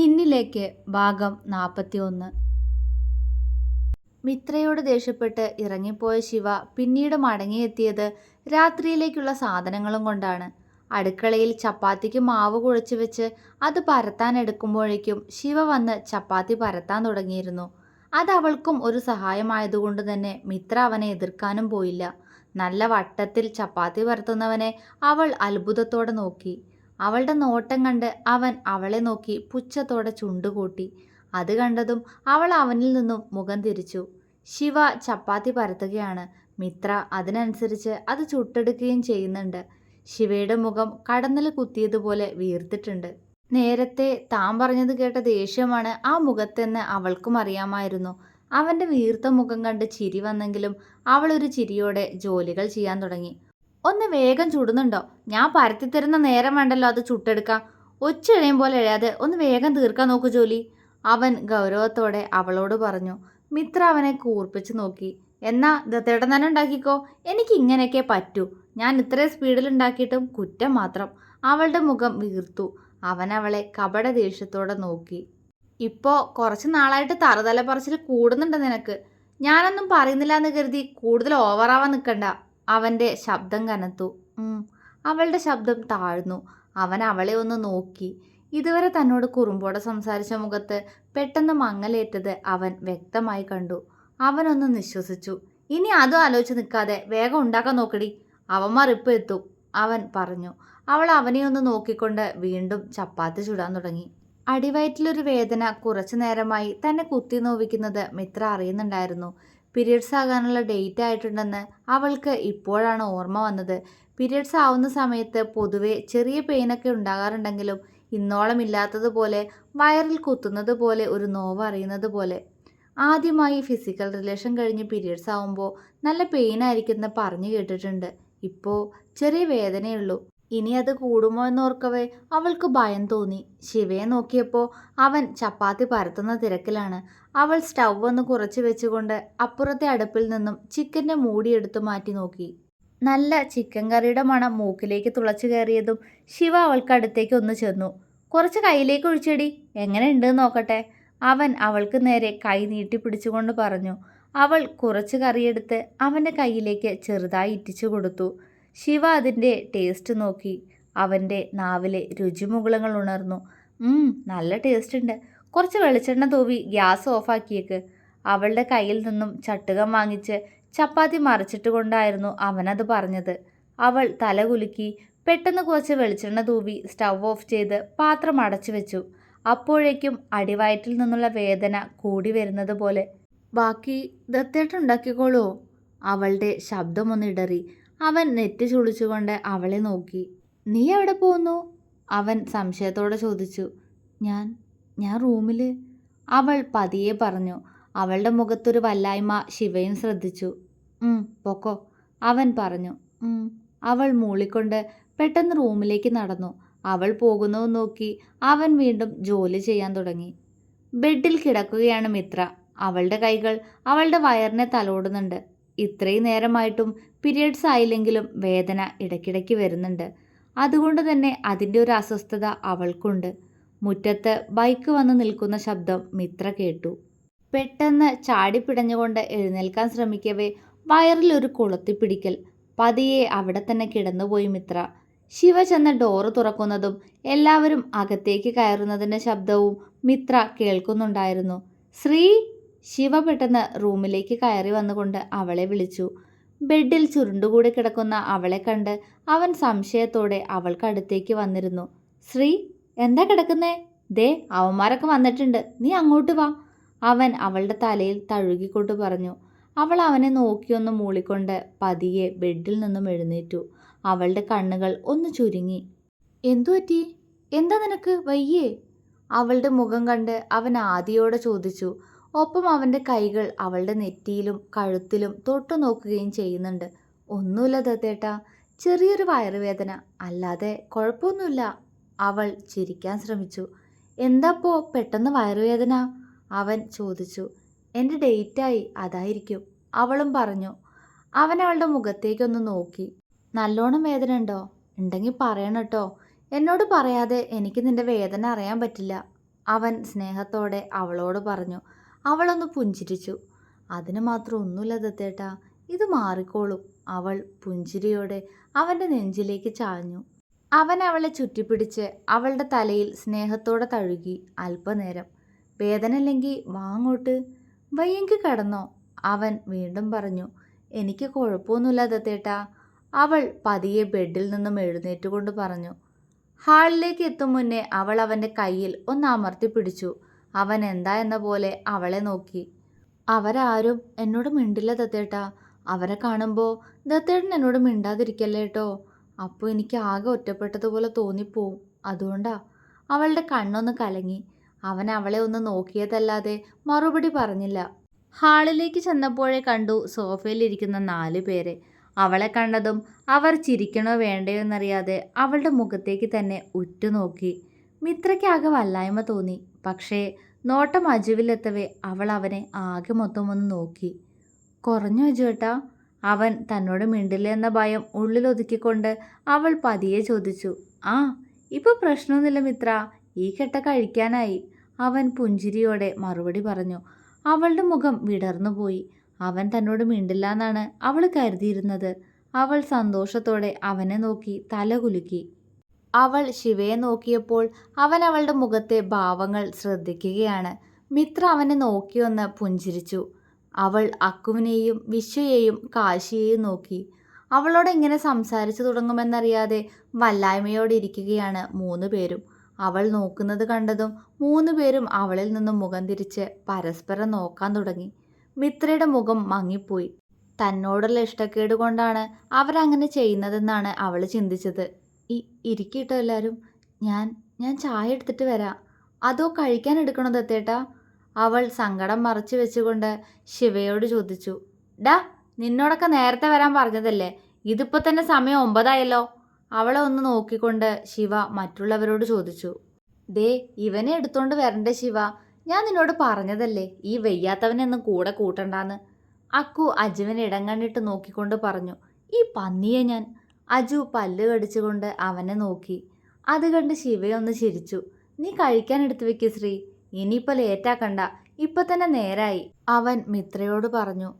നിന്നിലേക്ക് ഭാഗം നാൽപ്പത്തിയൊന്ന് മിത്രയോട് ദേഷ്യപ്പെട്ട് ഇറങ്ങിപ്പോയ ശിവ പിന്നീട് മടങ്ങിയെത്തിയത് രാത്രിയിലേക്കുള്ള സാധനങ്ങളും കൊണ്ടാണ്. അടുക്കളയിൽ ചപ്പാത്തിക്ക് മാവ് കുഴച്ചു വെച്ച് അത് പരത്താൻ എടുക്കുമ്പോഴേക്കും ശിവ വന്ന് ചപ്പാത്തി പരത്താൻ തുടങ്ങിയിരുന്നു. അത് അവൾക്കും ഒരു സഹായമായതുകൊണ്ട് തന്നെ മിത്ര അവനെ എതിർക്കാനും പോയില്ല. നല്ല വട്ടത്തിൽ ചപ്പാത്തി പരത്തുന്നവനെ അവൾ അത്ഭുതത്തോടെ നോക്കി. അവളുടെ നോട്ടം കണ്ട് അവൻ അവളെ നോക്കി പുച്ഛത്തോടെ ചുണ്ടുകൂട്ടി. അത് കണ്ടതും അവൾ അവനിൽ നിന്നും മുഖം തിരിച്ചു. ശിവ ചപ്പാത്തി പരത്തുകയാണ്. മിത്ര അതിനനുസരിച്ച് അത് ചുട്ടെടുക്കുകയും ചെയ്യുന്നുണ്ട്. ശിവയുടെ മുഖം കടന്നൽ കുത്തിയതുപോലെ വീർത്തിട്ടുണ്ട്. നേരത്തെ താൻ പറഞ്ഞത് കേട്ട ദേഷ്യമാണ് ആ മുഖത്തെന്ന് അവൾക്കും അറിയാമായിരുന്നു. അവന്റെ വീർത്ത മുഖം കണ്ട് ചിരി വന്നെങ്കിലും അവളൊരു ചിരിയോടെ ജോലികൾ ചെയ്യാൻ തുടങ്ങി. ഒന്ന് വേഗം ചുടുന്നുണ്ടോ? ഞാൻ പരത്തിത്തരുന്ന നേരം വേണ്ടല്ലോ അത് ചുട്ടെടുക്കാം ഒച്ച എഴയും പോലെ എഴയാതെ ഒന്ന് വേഗം തീർക്കാൻ നോക്കൂ ജോലി. അവൻ ഗൗരവത്തോടെ അവളോട് പറഞ്ഞു. മിത്ര അവനെ കൂർപ്പിച്ച് നോക്കി. എന്നാ ദത്തേട്ടൻ തന്നെ ഉണ്ടാക്കിക്കോ. എനിക്ക് ഇങ്ങനെയൊക്കെ പറ്റൂ. ഞാൻ ഇത്രയും സ്പീഡിൽ ഉണ്ടാക്കിയിട്ടും കുറ്റം മാത്രം. അവളുടെ മുഖം വീർത്തു. അവൻ അവളെ കപട ദേഷ്യത്തോടെ നോക്കി. ഇപ്പോൾ കുറച്ച് നാളായിട്ട് തറുതല പറച്ചിൽ കൂടുന്നുണ്ട് നിനക്ക്. ഞാനൊന്നും പറയുന്നില്ല എന്ന് കരുതി കൂടുതൽ ഓവറാവാൻ നിൽക്കണ്ട അവന്റെ ശബ്ദം കനത്തു. അവളുടെ ശബ്ദം താഴ്ന്നു. അവൻ അവളെ ഒന്ന് നോക്കി. ഇതുവരെ തന്നോട് കുറുമ്പോടെ സംസാരിച്ച മുഖത്ത് പെട്ടെന്ന് മങ്ങലേറ്റത് അവൻ വ്യക്തമായി കണ്ടു. അവനൊന്ന് നിശ്വസിച്ചു. ഇനി അതും ആലോചിച്ച് നിൽക്കാതെ വേഗം ഉണ്ടാക്കാൻ നോക്കടി. അവന്മാർ ഇപ്പം എത്തും അവൻ പറഞ്ഞു. അവൾ അവനെ ഒന്ന് നോക്കിക്കൊണ്ട് വീണ്ടും ചപ്പാത്തി ചുടാൻ തുടങ്ങി. അടിവയറ്റിലൊരു വേദന കുറച്ചു നേരമായി തന്നെ കുത്തി നോവിക്കുന്നത് മിത്ര അറിയുന്നുണ്ടായിരുന്നു. പീരിയഡ്സ് ആകാനുള്ള ഡേറ്റ് ആയിട്ടുണ്ടെന്ന് അവൾക്ക് ഇപ്പോഴാണ് ഓർമ്മ വന്നത്. പീരിയഡ്സ് ആവുന്ന സമയത്ത് പൊതുവെ ചെറിയ പെയിനൊക്കെ ഉണ്ടാകാറുണ്ടെങ്കിലും ഇന്നോളം ഇല്ലാത്തതുപോലെ വയറിൽ കുത്തുന്നത് പോലെ ഒരു നോവ് അറിയുന്നത് പോലെ. ആദ്യമായി ഫിസിക്കൽ റിലേഷൻ കഴിഞ്ഞ് പീരിയഡ്സ് ആവുമ്പോൾ നല്ല പെയിൻ ആയിരിക്കുമെന്ന് പറഞ്ഞു കേട്ടിട്ടുണ്ട്. ഇപ്പോൾ ചെറിയ വേദനയുള്ളൂ. ഇനി അത് കൂടുമോ എന്നോർക്കവേ അവൾക്ക് ഭയം തോന്നി. ശിവയെ നോക്കിയപ്പോൾ അവൻ ചപ്പാത്തി പരത്തുന്ന തിരക്കിലാണ്. അവൾ സ്റ്റൗ ഒന്ന് കുറച്ച് വെച്ചുകൊണ്ട് അപ്പുറത്തെ അടുപ്പിൽ നിന്നും ചിക്കന്റെ മൂടിയെടുത്ത് മാറ്റി നോക്കി. നല്ല ചിക്കൻ കറിയുടെ മണം മൂക്കിലേക്ക് തുളച്ചു കയറിയതും ശിവ അവൾക്ക് അടുത്തേക്ക് ഒന്ന് ചെന്നു. കുറച്ച് കയ്യിലേക്ക് ഒഴിച്ചെടി എങ്ങനെ ഉണ്ടെന്ന് നോക്കട്ടെ. അവൻ അവൾക്ക് നേരെ കൈ നീട്ടി പിടിച്ചുകൊണ്ട് പറഞ്ഞു. അവൾ കുറച്ച് കറിയെടുത്ത് അവന്റെ കയ്യിലേക്ക് ചെറുതായി ഇറ്റിച്ചു കൊടുത്തു. ശിവ അതിന്റെ ടേസ്റ്റ് നോക്കി. അവന്റെ നാവിലെ രുചിമുകുളങ്ങൾ ഉണർന്നു. നല്ല ടേസ്റ്റ് ഉണ്ട്. കുറച്ച് വെളിച്ചെണ്ണ തൂവി ഗ്യാസ് ഓഫാക്കിയേക്ക്. അവളുടെ കയ്യിൽ നിന്നും ചട്ടുകം വാങ്ങിച്ച് ചപ്പാത്തി മറിച്ചിട്ട് കൊണ്ടായിരുന്നു അവനത് പറഞ്ഞത്. അവൾ തലകുലുക്കി പെട്ടെന്ന് കുറച്ച് വെളിച്ചെണ്ണ തൂവി സ്റ്റൗ ഓഫ് ചെയ്ത് പാത്രം അടച്ചു വെച്ചു. അപ്പോഴേക്കും അടിവയറ്റിൽ നിന്നുള്ള വേദന കൂടി വരുന്നത് പോലെ ബാക്കി ദത്തേട്ടുണ്ടാക്കിക്കോളൂ അവളുടെ ശബ്ദമൊന്നിടറി അവൻ നെറ്റി ചുളിച്ചുകൊണ്ട് അവളെ നോക്കി. നീ എവിടെ പോകുന്നു? അവൻ സംശയത്തോടെ ചോദിച്ചു. ഞാൻ ഞാൻ റൂമിൽ അവൾ പതിയെ പറഞ്ഞു. അവളുടെ മുഖത്തൊരു വല്ലായ്മ ശിവയും ശ്രദ്ധിച്ചു. പൊക്കോ അവൻ പറഞ്ഞു. അവൾ മൂളിക്കൊണ്ട് പെട്ടെന്ന് റൂമിലേക്ക് നടന്നു. അവൾ പോകുന്നത് നോക്കി അവൻ വീണ്ടും ജോലി ചെയ്യാൻ തുടങ്ങി. ബെഡിൽ കിടക്കുകയാണ് മിത്ര. അവളുടെ കൈകൾ അവളുടെ വയറിനെ തലോടുന്നുണ്ട്. ഇത്രയും നേരമായിട്ടും പീരിയഡ്സ് ആയില്ലെങ്കിലും വേദന ഇടയ്ക്കിടയ്ക്ക് വരുന്നുണ്ട്. അതുകൊണ്ട് തന്നെ അതിന്റെ ഒരു അസ്വസ്ഥത അവൾക്കുണ്ട്. മുറ്റത്ത് ബൈക്ക് വന്ന് നിൽക്കുന്ന ശബ്ദം മിത്ര കേട്ടു. പെട്ടെന്ന് ചാടിപ്പിടഞ്ഞുകൊണ്ട് എഴുന്നേൽക്കാൻ ശ്രമിക്കവേ വയറിൽ ഒരു കൊളുത്തിപ്പിടിക്കൽ പതിയെ അവിടെ തന്നെ കിടന്നുപോയി മിത്ര. ശിവ ചെന്ന് ഡോറ് തുറക്കുന്നതും എല്ലാവരും അകത്തേക്ക് കയറുന്നതിന്റെ ശബ്ദവും മിത്ര കേൾക്കുന്നുണ്ടായിരുന്നു. ശ്രീ ശിവ പെട്ടെന്ന് റൂമിലേക്ക് കയറി വന്നുകൊണ്ട് അവളെ വിളിച്ചു. ബെഡിൽ ചുരുണ്ടുകൂടി കിടക്കുന്ന അവളെ കണ്ട് അവൻ സംശയത്തോടെ അവൾക്കടുത്തേക്ക് വന്നിരുന്നു. ശ്രീ എന്താ കിടക്കുന്നേ? ദേ അവന്മാരൊക്കെ വന്നിട്ടുണ്ട്. നീ അങ്ങോട്ട് വാ. അവൻ അവളുടെ തലയിൽ തഴുകിക്കൊണ്ട് പറഞ്ഞു. അവൾ അവനെ നോക്കിയൊന്ന് മൂളിക്കൊണ്ട് പതിയെ ബെഡിൽ നിന്നും എഴുന്നേറ്റു. അവളുടെ കണ്ണുകൾ ഒന്ന് ചുരുങ്ങി. എന്തു പറ്റി? എന്താ നിനക്ക്? വയ്യേ? അവളുടെ മുഖം കണ്ട് അവൻ ആദിയോടെ ചോദിച്ചു. ഒപ്പം അവന്റെ കൈകൾ അവളുടെ നെറ്റിയിലും കഴുത്തിലും തൊട്ടു നോക്കുകയും ചെയ്യുന്നുണ്ട്. ഒന്നുമില്ല ദത്തേട്ടാ ചെറിയൊരു വയറുവേദന. അല്ലാതെ കുഴപ്പമൊന്നുമില്ല. അവൾ ചിരിക്കാൻ ശ്രമിച്ചു. എന്താപ്പോ പെട്ടെന്ന് വയറുവേദന? അവൻ ചോദിച്ചു. എന്റെ ഡേറ്റായി അതായിരിക്കും അവളും പറഞ്ഞു. അവൻ അവളുടെ മുഖത്തേക്കൊന്ന് നോക്കി. നല്ലോണം വേദന ഉണ്ടോ? ഉണ്ടെങ്കിൽ പറയണം കേട്ടോ. എന്നോട് പറയാതെ എനിക്ക് നിന്റെ വേദന അറിയാൻ പറ്റില്ല അവൻ സ്നേഹത്തോടെ അവളോട് പറഞ്ഞു. അവളൊന്ന് പുഞ്ചിരിച്ചു. അതിന് മാത്രം ഒന്നുമില്ല ദത്തേട്ടാ ഇത് മാറിക്കോളും അവൾ പുഞ്ചിരിയോടെ അവന്റെ നെഞ്ചിലേക്ക് ചാഞ്ഞു. അവൻ അവളെ ചുറ്റിപ്പിടിച്ച് അവളുടെ തലയിൽ സ്നേഹത്തോടെ തഴുകി അല്പനേരം. വേദനയില്ലെങ്കിൽ വാങ്ങോട്ട് വയ്യെങ്കിൽ കടന്നോ. അവൻ വീണ്ടും പറഞ്ഞു എനിക്ക് കുഴപ്പമൊന്നുമില്ല ദത്തേട്ടാ. അവൾ പതിയെ ബെഡിൽ നിന്നും എഴുന്നേറ്റുകൊണ്ട് പറഞ്ഞു ഹാളിലേക്ക് എത്തും മുന്നേ അവൾ അവന്റെ കയ്യിൽ ഒന്ന് അമർത്തി പിടിച്ചു. അവൻ എന്താ എന്ന പോലെ അവളെ നോക്കി. അവരാരും എന്നോട് മിണ്ടില്ല ദത്തേട്ടാ. അവരെ കാണുമ്പോൾ ദത്തേട്ടൻ എന്നോട് മിണ്ടാതിരിക്കല്ലേ കേട്ടോ അപ്പോൾ എനിക്ക് ആകെ ഒറ്റപ്പെട്ടതുപോലെ തോന്നിപ്പോവും. അതുകൊണ്ടാ അവളുടെ കണ്ണൊന്ന് കലങ്ങി. അവൻ അവളെ ഒന്ന് നോക്കിയതല്ലാതെ മറുപടി പറഞ്ഞില്ല. ഹാളിലേക്ക് ചെന്നപ്പോഴേ കണ്ടു സോഫയിലിരിക്കുന്ന നാല് പേരെ. അവളെ കണ്ടതും അവർ ചിരിക്കണോ വേണ്ടയോ എന്നറിയാതെ അവളുടെ മുഖത്തേക്ക് തന്നെ ഉറ്റുനോക്കി. മിത്രയ്ക്കാകെ വല്ലായ്മ തോന്നി. പക്ഷേ നോട്ടം അജുവിലെത്തവേ അവൾ അവനെ ആകെ മൊത്തം ഒന്ന് നോക്കി. കുറഞ്ഞു അജുവേട്ടാ? അവൻ തന്നോട് മിണ്ടില്ല എന്ന ഭയം ഉള്ളിലൊതുക്കിക്കൊണ്ട് അവൾ പതിയെ ചോദിച്ചു ആ ഇപ്പോൾ പ്രശ്നമൊന്നുമില്ല മിത്ര ഈ കെട്ട കഴിക്കാനായി. അവൻ പുഞ്ചിരിയോടെ മറുപടി പറഞ്ഞു. അവളുടെ മുഖം വിടർന്നുപോയി അവൻ തന്നോട് മിണ്ടില്ല എന്നാണ് അവൾ കരുതിയിരുന്നത്. അവൾ സന്തോഷത്തോടെ അവനെ നോക്കി തലകുലുക്കി അവൾ ശിവയെ നോക്കിയപ്പോൾ അവൻ അവളുടെ മുഖത്തെ ഭാവങ്ങൾ ശ്രദ്ധിക്കുകയാണ്. മിത്ര അവനെ നോക്കിയൊന്ന് പുഞ്ചിരിച്ചു. അവൾ അക്കുവിനെയും വിശ്വയെയും കാശിയെയും നോക്കി. അവളോട് ഇങ്ങനെ സംസാരിച്ചു തുടങ്ങുമെന്നറിയാതെ വല്ലായ്മയോടെ ഇരിക്കുകയാണ് മൂന്ന് പേരും. അവൾ നോക്കുന്നത് കണ്ടതും മൂന്ന് പേരും അവളിൽ നിന്നും മുഖം തിരിച്ച് പരസ്പരം നോക്കാൻ തുടങ്ങി. മിത്രയുടെ മുഖം മങ്ങിപ്പോയി. തന്നോടുള്ള ഇഷ്ടക്കേട് കൊണ്ടാണ് അവരങ്ങനെ ചെയ്യുന്നതെന്നാണ് അവൾ ചിന്തിച്ചത്. ഈ ഇരിക്കട്ടോ എല്ലാവരും ഞാൻ ഞാൻ ചായ എടുത്തിട്ട് വരാം. അതോ കഴിക്കാൻ എടുക്കണോ ദത്തേട്ടാ അവൾ സങ്കടം മറച്ചു വെച്ചുകൊണ്ട് ശിവയോട് ചോദിച്ചു ഡാ നിന്നോടൊക്കെ നേരത്തെ വരാൻ പറഞ്ഞതല്ലേ? ഇതിപ്പോൾ തന്നെ സമയം ഒമ്പതായല്ലോ. അവളെ ഒന്ന് നോക്കിക്കൊണ്ട് ശിവ മറ്റുള്ളവരോട് ചോദിച്ചു ദേ ഇവനെ എടുത്തോണ്ട് വരണ്ടേ ശിവ? ഞാൻ നിന്നോട് പറഞ്ഞതല്ലേ ഈ വെയ്യാത്തവനെയൊന്നും കൂടെ കൂട്ടണ്ടാന്ന്? അക്കു അജുവിനെ ഇടം കണ്ടിട്ട് നോക്കിക്കൊണ്ട് പറഞ്ഞു ഈ പന്നിയെ ഞാൻ. അജു പല്ല് കടിച്ചുകൊണ്ട് അവനെ നോക്കി അത് കണ്ട് ശിവയൊന്ന് ചിരിച്ചു നീ കഴിക്കാൻ എടുത്തു വെക്ക് ശ്രീ. ഇനിയിപ്പോൾ ലേറ്റാക്കണ്ട. ഇപ്പൊ തന്നെ നേരായി. അവൻ മിത്രയോട് പറഞ്ഞു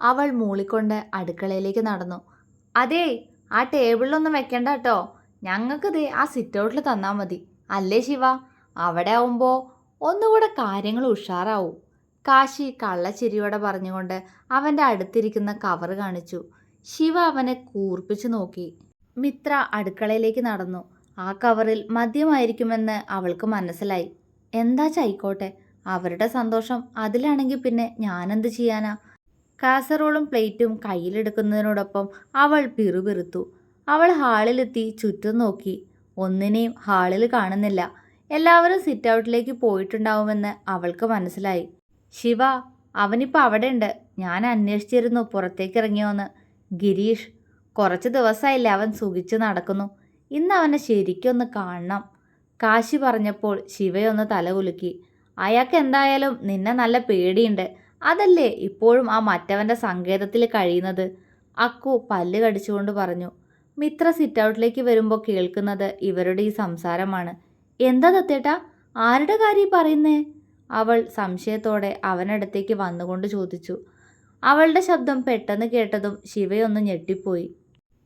അവൾ മൂളിക്കൊണ്ട് അടുക്കളയിലേക്ക് നടന്നു. അതേ ആ ടേബിളിലൊന്നും വെക്കണ്ട കേട്ടോ. ഞങ്ങൾക്ക് ദേ ആ സിറ്റ് ഔട്ടിൽ തന്നാൽ മതി. അല്ലേ ശിവ? അവിടെ ആവുമ്പോൾ ഒന്നുകൂടെ കാര്യങ്ങൾ ഉഷാറാവും. കാശി കള്ളച്ചിരിയോടെ പറഞ്ഞുകൊണ്ട് അവന്റെ അടുത്തിരിക്കുന്ന കവർ കാണിച്ചു. ശിവ അവനെ കൂർപ്പിച്ചു നോക്കി. മിത്ര അടുക്കളയിലേക്ക് നടന്നു. ആ കവറിൽ മദ്യമായിരിക്കുമെന്ന് അവൾക്ക് മനസ്സിലായി. എന്താ ചായിക്കോട്ടെ? അവരുടെ സന്തോഷം അതിലാണെങ്കിൽ പിന്നെ ഞാനെന്ത് ചെയ്യാനാ? കാസറോളും പ്ലേറ്റും കയ്യിലെടുക്കുന്നതിനോടൊപ്പം അവൾ പിറുപിറുത്തു. അവൾ ഹാളിലെത്തി ചുറ്റും നോക്കി. ഒന്നിനെയും ഹാളിൽ കാണുന്നില്ല. എല്ലാവരും സിറ്റ് ഔട്ടിലേക്ക് പോയിട്ടുണ്ടാവുമെന്ന് അവൾക്ക് മനസ്സിലായി. ശിവ അവനിപ്പോൾ അവിടെ ഉണ്ട് ഞാൻ അന്വേഷിച്ചിരുന്നു പുറത്തേക്ക് ഇറങ്ങിയോന്ന്. ഗിരീഷ് കുറച്ച് ദിവസമായില്ലേ അവൻ സുഖിച്ച് നടക്കുന്നു. ഇന്ന് അവനെ ശരിക്കൊന്ന് കാണണം. കാശി പറഞ്ഞപ്പോൾ ശിവയൊന്ന് തലകുലുക്കി. അയാൾക്ക് എന്തായാലും നിന്നെ നല്ല പേടിയുണ്ട്. അതല്ലേ ഇപ്പോഴും ആ മറ്റവന്റെ സങ്കേതത്തിൽ കഴിയുന്നത്? അക്കു പല്ല് കടിച്ചുകൊണ്ട് പറഞ്ഞു. മിത്ര സിറ്റ് ഔട്ടിലേക്ക് വരുമ്പോൾ കേൾക്കുന്നത് ഇവരുടെ ഈ സംസാരമാണ്. എന്താ തത്തേട്ടാ ആരുടെ കാര്യം പറയുന്നേ? അവൾ സംശയത്തോടെ അവനടുത്തേക്ക് വന്നുകൊണ്ട് ചോദിച്ചു. അവളുടെ ശബ്ദം പെട്ടെന്ന് കേട്ടതും ശിവയൊന്ന് ഞെട്ടിപ്പോയി.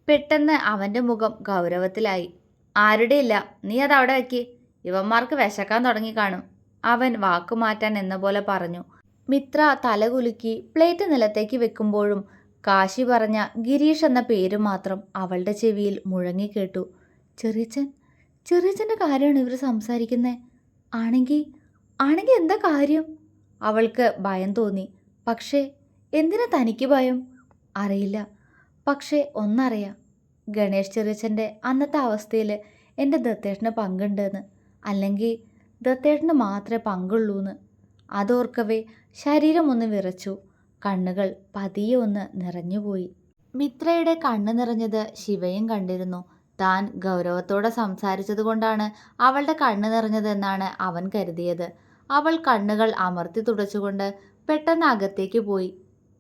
പെട്ടെന്ന് അവന്റെ മുഖം ഗൗരവത്തിലായി. ആരുടെയില്ല. നീ അതവിടെ അവിടെ വെക്ക്. ഇവന്മാർക്ക് വിശക്കാൻ തുടങ്ങി കാണും. അവൻ വാക്കുമാറ്റാൻ എന്ന പോലെ പറഞ്ഞു. മിത്ര തലകുലുക്കി പ്ലേറ്റ് നിലത്തേക്ക് വെക്കുമ്പോഴും കാശി പറഞ്ഞ ഗിരീഷ് എന്ന പേര് മാത്രം അവളുടെ ചെവിയിൽ മുഴങ്ങിക്കേട്ടു ചെറിയച്ചൻ ചെറിയച്ചന്റെ കാര്യമാണ് ഇവർ സംസാരിക്കുന്നത് ആണെങ്കിൽ ആണെങ്കിൽ എന്താ കാര്യം? അവൾക്ക് ഭയം തോന്നി. പക്ഷേ എന്തിനാ തനിക്ക് ഭയം? അറിയില്ല. പക്ഷേ ഒന്നറിയാം. ഗണേഷ് ചെറിയച്ചന്റെ അന്നത്തെ അവസ്ഥയിൽ എന്റെ ദത്തേട്ടന് പങ്കുണ്ടെന്ന്. അല്ലെങ്കിൽ ദത്തേട്ടന് മാത്രമേ പങ്കുള്ളൂന്ന്. അതോർക്കവേ ശരീരം ഒന്ന് വിറച്ചു. കണ്ണുകൾ പതിയെ ഒന്ന് നിറഞ്ഞുപോയി. മിത്രയുടെ കണ്ണ് നിറഞ്ഞത് ശിവയും കണ്ടിരുന്നു. താൻ ഗൗരവത്തോടെ സംസാരിച്ചതുകൊണ്ടാണ് അവളുടെ കണ്ണ് നിറഞ്ഞതെന്നാണ് അവൻ കരുതിയത്. അവൾ കണ്ണുകൾ അമർത്തി തുടച്ചുകൊണ്ട് പെട്ടെന്ന് അകത്തേക്ക് പോയി.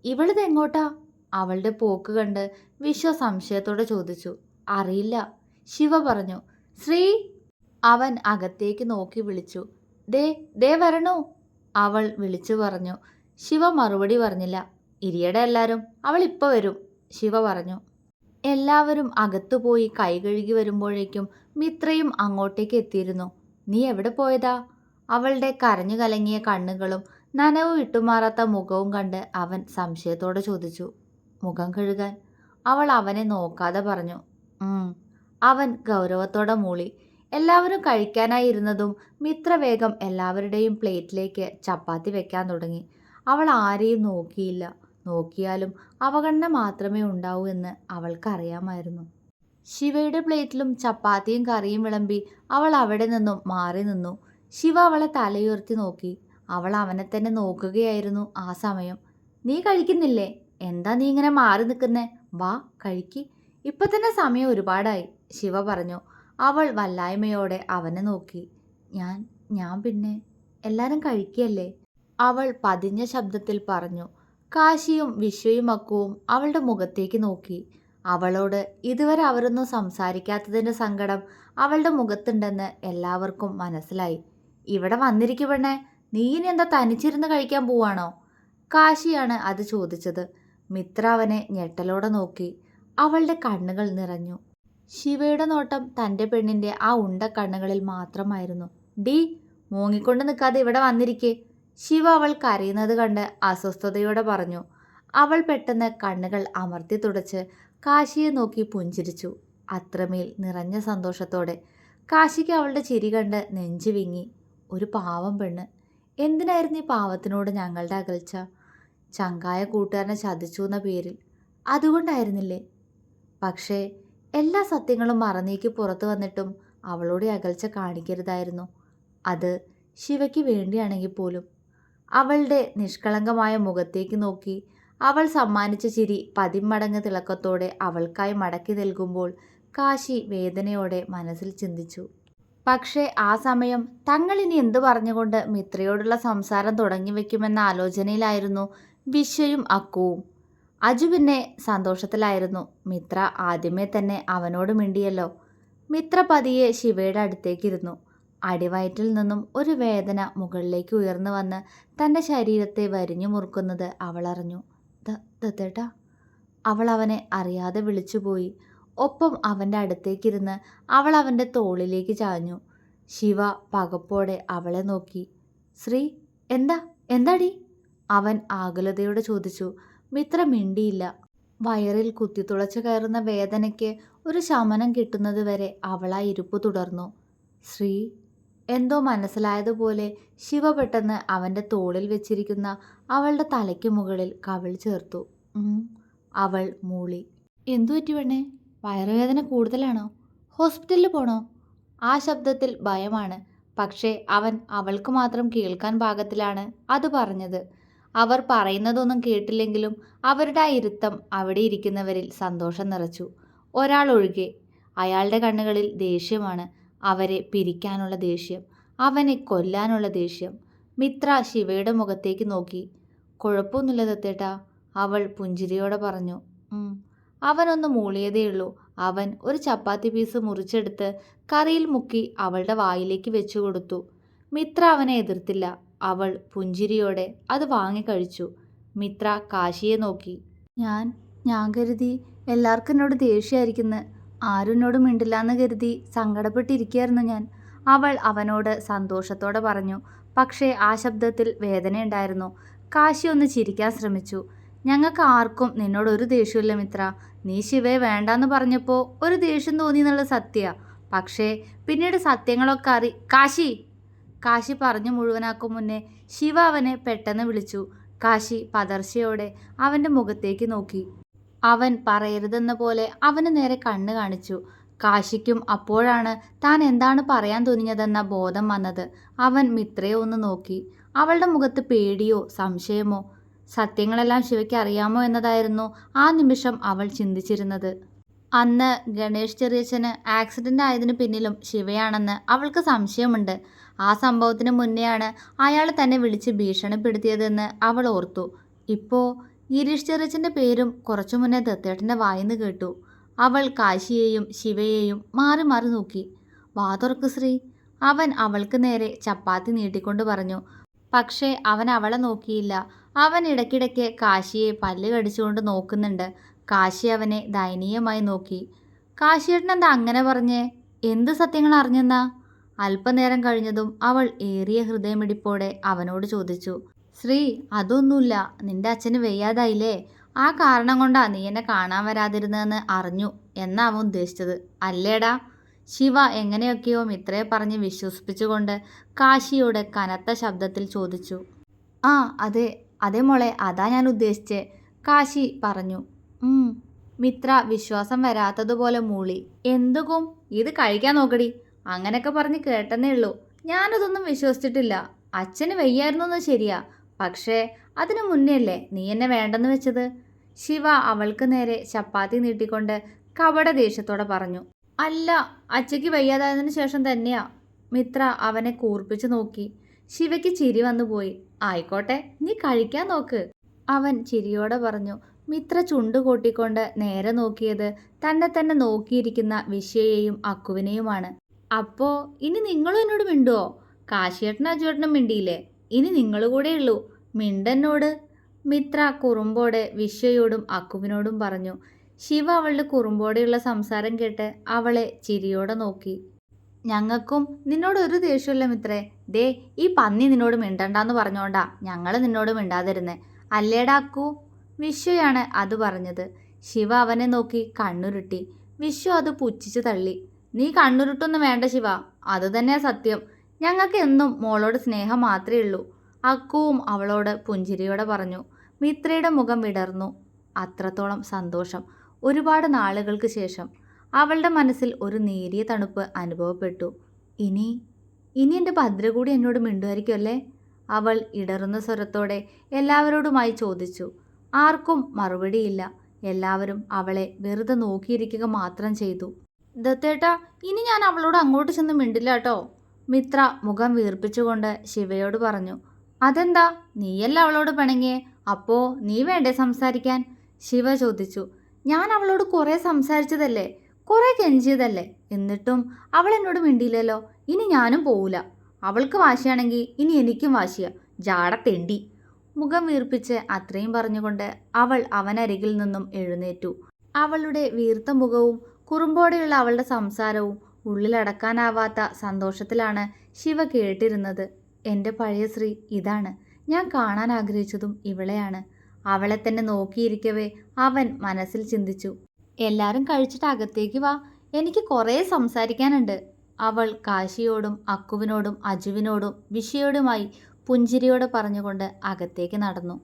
ഇവളിത് എങ്ങോട്ടാ? അവളുടെ പോക്ക് കണ്ട് വിശ്വ സംശയത്തോടെ ചോദിച്ചു. അറിയില്ല ശിവ പറഞ്ഞു. ശ്രീ അവൻ അകത്തേക്ക് നോക്കി വിളിച്ചു. ദേ ദേ വരണോ. അവൾ വിളിച്ചു പറഞ്ഞു. ശിവ മറുപടി പറഞ്ഞില്ല. ഇരിയട എല്ലാവരും അവൾ ഇപ്പോൾ വരും. ശിവ പറഞ്ഞു. എല്ലാവരും അകത്തുപോയി കൈ കഴുകി വരുമ്പോഴേക്കും മിത്രയും അങ്ങോട്ടേക്ക് എത്തിയിരുന്നു. നീ എവിടെ പോയതാ? അവളുടെ കരഞ്ഞു കലങ്ങിയ കണ്ണുകളും നനവ് വിട്ടുമാറാത്ത മുഖവും കണ്ട് അവൻ സംശയത്തോടെ ചോദിച്ചു. മുഖം കഴുകാൻ? അവൾ അവനെ നോക്കാതെ പറഞ്ഞു. അവൻ ഗൗരവത്തോടെ മൂളി. എല്ലാവരും കഴിക്കാനായി ഇരുന്നതും മിത്ര വേഗം എല്ലാവരുടെയും പ്ലേറ്റിലേക്ക് ചപ്പാത്തി വെക്കാൻ തുടങ്ങി. അവൾ ആരെയും നോക്കിയില്ല. നോക്കിയാലും അവഗണന മാത്രമേ ഉണ്ടാവൂ എന്ന് അവൾക്കറിയാമായിരുന്നു. ശിവയുടെ പ്ലേറ്റിലും ചപ്പാത്തിയും കറിയും വിളമ്പി അവൾ അവിടെ നിന്നും മാറി നിന്നു. ശിവ അവളെ തലയുയർത്തി നോക്കി. അവൾ അവനെ തന്നെ നോക്കുകയായിരുന്നു ആ സമയം. നീ കഴിക്കുന്നില്ലേ? എന്താ നീ ഇങ്ങനെ മാറി നിൽക്കുന്നേ? വാ കഴിക്കി. ഇപ്പം തന്നെ സമയം ഒരുപാടായി. ശിവ പറഞ്ഞു അവൾ വല്ലായ്മയോടെ അവനെ നോക്കി. ഞാൻ ഞാൻ പിന്നെ എല്ലാരും കഴിക്കല്ലേ അവൾ പതിഞ്ഞ ശബ്ദത്തിൽ പറഞ്ഞു. കാശിയും വിശ്വയും അക്കുവും അവളുടെ മുഖത്തേക്ക് നോക്കി. അവളോട് ഇതുവരെ അവരൊന്നും സംസാരിക്കാത്തതിന്റെ സങ്കടം അവളുടെ മുഖത്തുണ്ടെന്ന് എല്ലാവർക്കും മനസ്സിലായി. ഇവിടെ വന്നിരിക്കു പെണ്ണേ നീ ഇനി എന്താ തനിച്ചിരുന്ന് കഴിക്കാൻ പോവാണോ? കാശിയാണ് അത് ചോദിച്ചത്. മിത്ര അവനെ ഞെട്ടലോടെ നോക്കി. അവളുടെ കണ്ണുകൾ നിറഞ്ഞു. ശിവയുടെ നോട്ടം തന്റെ പെണ്ണിന്റെ ആ ഉണ്ട കണ്ണുകളിൽ മാത്രമായിരുന്നു. ഡി മൂങ്ങിക്കൊണ്ട് നിൽക്കാതെ ഇവിടെ വന്നിരിക്കെ. ശിവ അവൾ കരയുന്നത് കണ്ട് അസ്വസ്ഥതയോടെ പറഞ്ഞു. അവൾ പെട്ടെന്ന് കണ്ണുകൾ അമർത്തി തുടച്ച് കാശിയെ നോക്കി പുഞ്ചിരിച്ചു. അത്രമേൽ നിറഞ്ഞ സന്തോഷത്തോടെ കാശിക്ക് അവളുടെ ചിരി കണ്ട് നെഞ്ചു വിങ്ങി. ഒരു പാവം പെണ്ണ്. എന്തിനായിരുന്നു ഈ പാവത്തിനോട് ഞങ്ങളുടെ അകൽച്ച? ചങ്കായ കൂട്ടുകാരനെ ചതിച്ചു എന്ന പേരിൽ. അതുകൊണ്ടായിരുന്നില്ലേ? പക്ഷേ എല്ലാ സത്യങ്ങളും മറന്നേക്ക് പുറത്തു വന്നിട്ടും അവളോട് അകൽച്ച കാണിക്കരുതായിരുന്നു. അത് ശിവയ്ക്ക് വേണ്ടിയാണെങ്കിൽ പോലും. അവളുടെ നിഷ്കളങ്കമായ മുഖത്തേക്ക് നോക്കി അവൾ സമ്മാനിച്ച ചിരി പതിമടങ്ങ് തിളക്കത്തോടെ അവൾക്കായി മടക്കി നൽകുമ്പോൾ കാശി വേദനയോടെ മനസ്സിൽ ചിന്തിച്ചു. പക്ഷേ ആ സമയം തങ്ങളിനി എന്തു പറഞ്ഞുകൊണ്ട് മിത്രയോടുള്ള സംസാരം തുടങ്ങി വയ്ക്കുമെന്ന ആലോചനയിലായിരുന്നു വിശ്വയും അക്കുവും. അജു പിന്നെ സന്തോഷത്തിലായിരുന്നു. മിത്ര ആദ്യമേ തന്നെ അവനോട് മിണ്ടിയല്ലോ. മിത്ര പതിയെ ശിവയുടെ അടുത്തേക്കിരുന്നു. അടിവയറ്റിൽ നിന്നും ഒരു വേദന മുകളിലേക്ക് ഉയർന്നു വന്ന് തന്റെ ശരീരത്തെ വരിഞ്ഞു മുറുക്കുന്നത് അവൾ അറിഞ്ഞു. ദത്തേട്ടാ അവൾ അവനെ അറിയാതെ വിളിച്ചുപോയി ഒപ്പം അവന്റെ അടുത്തേക്കിരുന്ന് അവൾ അവന്റെ തോളിലേക്ക് ചാഞ്ഞു. ശിവ പകപ്പോടെ അവളെ നോക്കി. ശ്രീ എന്താ? എന്താടി? അവൻ ആകുലതയോടെ ചോദിച്ചു. മിത്ര മിണ്ടിയില്ല. വയറിൽ കുത്തിത്തുളച്ചു കയറുന്ന വേദനയ്ക്ക് ഒരു ശമനം കിട്ടുന്നത് വരെ അവളാ ഇരുപ്പ് തുടർന്നു. ശ്രീ എന്തോ മനസ്സിലായതുപോലെ ശിവ പെട്ടെന്ന് അവന്റെ തോളിൽ വെച്ചിരിക്കുന്ന അവളുടെ തലയ്ക്ക് മുകളിൽ കവിൾ ചേർത്തു. അവൾ മൂളി. എന്തു പറ്റി പെണ്ണേ? വയറുവേദന കൂടുതലാണോ? ഹോസ്പിറ്റലിൽ പോണോ? ആ ശബ്ദത്തിൽ ഭയമാണ്. പക്ഷേ അവൻ അവൾക്ക് മാത്രം കേൾക്കാൻ പാകത്തിലാണ് അത് പറഞ്ഞത്. അവർ പറയുന്നതൊന്നും കേട്ടില്ലെങ്കിലും അവരുടെ ആ ഇരുത്തം അവിടെ ഇരിക്കുന്നവരിൽ സന്തോഷം നിറച്ചു. ഒരാൾ ഒഴികെ അയാളുടെ കണ്ണുകളിൽ ദേഷ്യമാണ് അവരെ പിരിക്കാനുള്ള ദേഷ്യം അവനെ കൊല്ലാനുള്ള ദേഷ്യം. മിത്ര ശിവയുടെ മുഖത്തേക്ക് നോക്കി. കുഴപ്പമൊന്നുമില്ല ദത്തേട്ടാ അവൾ പുഞ്ചിരിയോടെ പറഞ്ഞു. അവനൊന്ന് മൂളിയതേയുള്ളൂ അവൻ ഒരു ചപ്പാത്തി പീസ് മുറിച്ചെടുത്ത് കറിയിൽ മുക്കി അവളുടെ വായിലേക്ക് വെച്ചു കൊടുത്തു. മിത്ര അവനെ എതിർത്തില്ല. അവൾ പുഞ്ചിരിയോടെ അത് വാങ്ങിക്കഴിച്ചു മിത്ര കാശിയെ നോക്കി. ഞാൻ ഞാൻ കരുതി എല്ലാവർക്കും എന്നോട് ദേഷ്യമായിരിക്കുന്നു. ആരും എന്നോട് മിണ്ടില്ലാന്ന് കരുതി സങ്കടപ്പെട്ടിരിക്കുകയായിരുന്നു ഞാൻ. അവൾ അവനോട് സന്തോഷത്തോടെ പറഞ്ഞു. പക്ഷേ ആ ശബ്ദത്തിൽ വേദനയുണ്ടായിരുന്നു. കാശി ഒന്ന് ചിരിക്കാൻ ശ്രമിച്ചു. ഞങ്ങൾക്ക് ആർക്കും നിന്നോട് ഒരു ദേഷ്യമില്ല മിത്ര. നീ ശിവയെ വേണ്ടാന്ന് പറഞ്ഞപ്പോൾ ഒരു ദേഷ്യം തോന്നി എന്നുള്ള സത്യ. പക്ഷേ പിന്നീട് സത്യങ്ങളൊക്കെ അറി കാശി! കാശി പറഞ്ഞു മുഴുവനാക്കും മുന്നേ ശിവ അവനെ പെട്ടെന്ന് വിളിച്ചു. കാശി പതർച്ചയോടെ അവന്റെ മുഖത്തേക്ക് നോക്കി. അവൻ പറയരുതെന്ന പോലെ അവന് നേരെ കണ്ണ് കാണിച്ചു. കാശിക്കും അപ്പോഴാണ് താൻ എന്താണ് പറയാൻ തുനിഞ്ഞതെന്ന ബോധം വന്നത്. അവൻ മിത്രയെ ഒന്ന് നോക്കി. അവളുടെ മുഖത്ത് പേടിയോ സംശയമോ? സത്യങ്ങളെല്ലാം ശിവയ്ക്ക് അറിയാമോ എന്നതായിരുന്നു ആ നിമിഷം അവൾ ചിന്തിച്ചിരുന്നത്. അന്ന് ഗണേഷ് ചെറിയച്ഛന് ആക്സിഡന്റ് ആയതിനു പിന്നിലും ശിവയാണെന്ന് അവൾക്ക് സംശയമുണ്ട്. ആ സംഭവത്തിന് മുന്നെയാണ് അയാൾ തന്നെ വിളിച്ച് ഭീഷണിപ്പെടുത്തിയതെന്ന് അവൾ ഓർത്തു. ഇപ്പോൾ ഗിരീഷ് ചെറിച്ചന്റെ പേരും കുറച്ചു മുന്നേ ദത്തേട്ടന്റെ വായിന്ന് കേട്ടു. അവൾ കാശിയെയും ശിവയെയും മാറി മാറി നോക്കി. വാ തുറക്ക് ശ്രീ അവൻ അവൾക്ക് നേരെ ചപ്പാത്തി നീട്ടിക്കൊണ്ട് പറഞ്ഞു. പക്ഷേ അവൻ അവളെ നോക്കിയില്ല. അവൻ ഇടയ്ക്കിടയ്ക്ക് കാശിയെ പല്ല് കടിച്ചുകൊണ്ട് നോക്കുന്നുണ്ട്. കാശി അവനെ ദയനീയമായി നോക്കി. കാശിയേട്ടൻ എന്താ അങ്ങനെ പറഞ്ഞേ? എന്ത് സത്യങ്ങൾ അറിഞ്ഞെന്നാ? അല്പനേരം കഴിഞ്ഞതും അവൾ ഏറിയ ഹൃദയമിടിപ്പോടെ അവനോട് ചോദിച്ചു ശ്രീ അതൊന്നുമില്ല. നിന്റെ അച്ഛന് വയ്യാതായില്ലേ? ആ കാരണം കൊണ്ടാ നീ എന്നെ കാണാൻ വരാതിരുന്നതെന്ന് അറിഞ്ഞു എന്നാ അവൻ ഉദ്ദേശിച്ചത്. അല്ലേടാ? ശിവ എങ്ങനെയൊക്കെയോ മിത്രയെ പറഞ്ഞ് വിശ്വസിപ്പിച്ചുകൊണ്ട് കാശിയോട് കനത്ത ശബ്ദത്തിൽ ചോദിച്ചു ആ അതെ അതെ മോളെ അതാ ഞാൻ ഉദ്ദേശിച്ചേ കാശി പറഞ്ഞു. മിത്ര വിശ്വാസം വരാത്തതുപോലെ മൂളി. എന്തുകും? ഇത് കഴിക്കാൻ നോക്കടി. അങ്ങനെയൊക്കെ പറഞ്ഞ് കേട്ടെന്നേ ഉള്ളൂ. ഞാനതൊന്നും വിശ്വസിച്ചിട്ടില്ല. അച്ഛന് വയ്യായിരുന്നെന്ന് ശരിയാ. പക്ഷേ അതിനു മുന്നേ അല്ലേ നീ എന്നെ വേണ്ടെന്ന് വെച്ചത്? ശിവ അവൾക്ക് നേരെ ചപ്പാത്തി നീട്ടിക്കൊണ്ട് കപട ദേഷ്യത്തോടെ പറഞ്ഞു. അല്ല അച്ഛയ്ക്ക് വയ്യാതായതിനു ശേഷം തന്നെയാ. മിത്ര അവനെ കൂർപ്പിച്ചു നോക്കി. ശിവയ്ക്ക് ചിരി വന്നുപോയി ആയിക്കോട്ടെ നീ കഴിക്കാൻ നോക്ക്. അവൻ ചിരിയോടെ പറഞ്ഞു. മിത്ര ചുണ്ടു കൂട്ടിക്കൊണ്ട് നേരെ നോക്കിയത് തന്നെ തന്നെ നോക്കിയിരിക്കുന്ന വിഷയെയും അക്കുവിനെയുമാണ്. അപ്പോ ഇനി നിങ്ങളും എന്നോട് മിണ്ടുവോ? കാശിയേട്ടനും അജുവേട്ടനും മിണ്ടിയില്ലേ? ഇനി നിങ്ങൾ കൂടെ ഉള്ളൂ. മിണ്ടെന്നോട് മിത്ര കുറുമ്പോടെ വിശ്വയോടും അക്കുവിനോടും പറഞ്ഞു. ശിവ അവളുടെ കുറുമ്പോടെയുള്ള സംസാരം കേട്ട് അവളെ ചിരിയോടെ നോക്കി. ഞങ്ങൾക്കും നിന്നോട് ഒരു ദേഷ്യമില്ല മിത്രേ. ദേ ഈ പന്നി നിന്നോട് മിണ്ടണ്ടെന്ന് പറഞ്ഞോണ്ടാ ഞങ്ങൾ നിന്നോട് മിണ്ടാതിരുന്നേ. അല്ലേടാ അക്കു? വിശ്വയാണ് അത് പറഞ്ഞത്. ശിവ അവനെ നോക്കി കണ്ണുരുട്ടി. വിശ്വ അത് പുച്ഛിച്ചു തള്ളി. നീ കണ്ണുരുട്ടൊന്നും വേണ്ട ശിവ. അത് തന്നെ സത്യം. ഞങ്ങൾക്ക് എന്നും മോളോട് സ്നേഹം മാത്രമേ ഉള്ളൂ. അക്കുവും അവളോട് പുഞ്ചിരിയോടെ പറഞ്ഞു. മിത്രയുടെ മുഖം വിടർന്നു. അത്രത്തോളം സന്തോഷം. ഒരുപാട് നാളുകൾക്ക് ശേഷം അവളുടെ മനസ്സിൽ ഒരു നേരിയ തണുപ്പ് അനുഭവപ്പെട്ടു. ഇനി ഇനി എന്റെ ഭദ്ര കൂടി എന്നോട് മിണ്ടുമായിരിക്കുമല്ലേ അവൾ ഇടറുന്ന സ്വരത്തോടെ എല്ലാവരോടുമായി ചോദിച്ചു. ആർക്കും മറുപടിയില്ല. എല്ലാവരും അവളെ വെറുതെ നോക്കിയിരിക്കുക മാത്രം ചെയ്തു. ദത്തേട്ടാ ഇനി ഞാൻ അവളോട് അങ്ങോട്ട് ചെന്ന് മിണ്ടില്ല കേട്ടോ. മിത്ര മുഖം വീർപ്പിച്ചുകൊണ്ട് ശിവയോട് പറഞ്ഞു അതെന്താ? നീയല്ല അവളോട് പിണങ്ങിയേ? അപ്പോ നീ വേണ്ടേ സംസാരിക്കാൻ? ശിവ ചോദിച്ചു ഞാൻ അവളോട് കുറേ സംസാരിച്ചതല്ലേ കുറേ കെഞ്ചിയതല്ലേ? എന്നിട്ടും അവൾ എന്നോട് മിണ്ടിയില്ലല്ലോ ഇനി ഞാനും പോവില്ല അവൾക്ക് വാശിയാണെങ്കിൽ ഇനി എനിക്കും വാശിയ ജാട തെണ്ടി. മുഖം വീർപ്പിച്ച് അത്രയും പറഞ്ഞുകൊണ്ട് അവൾ അവനരികിൽ നിന്നും എഴുന്നേറ്റു. അവളുടെ വീർത്ത മുഖവും കുറുമ്പോടെയുള്ള അവളുടെ സംസാരവും ഉള്ളിലടക്കാനാവാത്ത സന്തോഷത്തിലാണ് ശിവ കേട്ടിരുന്നത്. എന്റെ പഴയ ശ്രീ ഇതാണ്. ഞാൻ കാണാൻ ആഗ്രഹിച്ചതും ഇവളെയാണ്. അവളെ തന്നെ നോക്കിയിരിക്കവേ അവൻ മനസ്സിൽ ചിന്തിച്ചു. എല്ലാവരും കഴിച്ചിട്ട് അകത്തേക്ക് വാ. എനിക്ക് കുറേ സംസാരിക്കാനുണ്ട്. അവൾ കാശിയോടും അക്കുവിനോടും അജുവിനോടും വിഷയോടുമായി പുഞ്ചിരിയോടെ പറഞ്ഞുകൊണ്ട് അകത്തേക്ക് നടന്നു.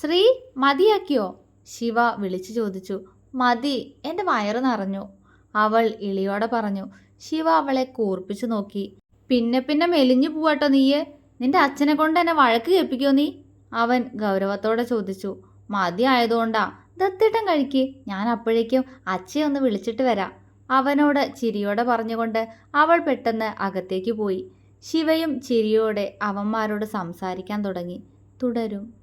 ശ്രീ മതിയാക്കിയോ? ശിവ വിളിച്ചു ചോദിച്ചു. മതി. എന്റെ വയറ് നിറഞ്ഞു. അവൾ ഇളിയോടെ പറഞ്ഞു ശിവ അവളെ കൂർപ്പിച്ചു നോക്കി. പിന്നെ പിന്നെ മെലിഞ്ഞു പോവാട്ടോ നീയെ. നിന്റെ അച്ഛനെ കൊണ്ട് എന്നെ വഴക്ക് കേൾപ്പിക്കോ നീ? അവൻ ഗൗരവത്തോടെ ചോദിച്ചു മതിയായതുകൊണ്ടാ ദത്തിട്ടൻ ദത്തിട്ടം കഴിക്ക്. ഞാൻ അപ്പോഴേക്കും അച്ഛയെ ഒന്ന് വിളിച്ചിട്ട് വരാം. അവനോട് ചിരിയോടെ പറഞ്ഞുകൊണ്ട് അവൾ പെട്ടെന്ന് അകത്തേക്ക് പോയി. ശിവയും ചിരിയോടെ അവന്മാരോട് സംസാരിക്കാൻ തുടങ്ങി. തുടരും.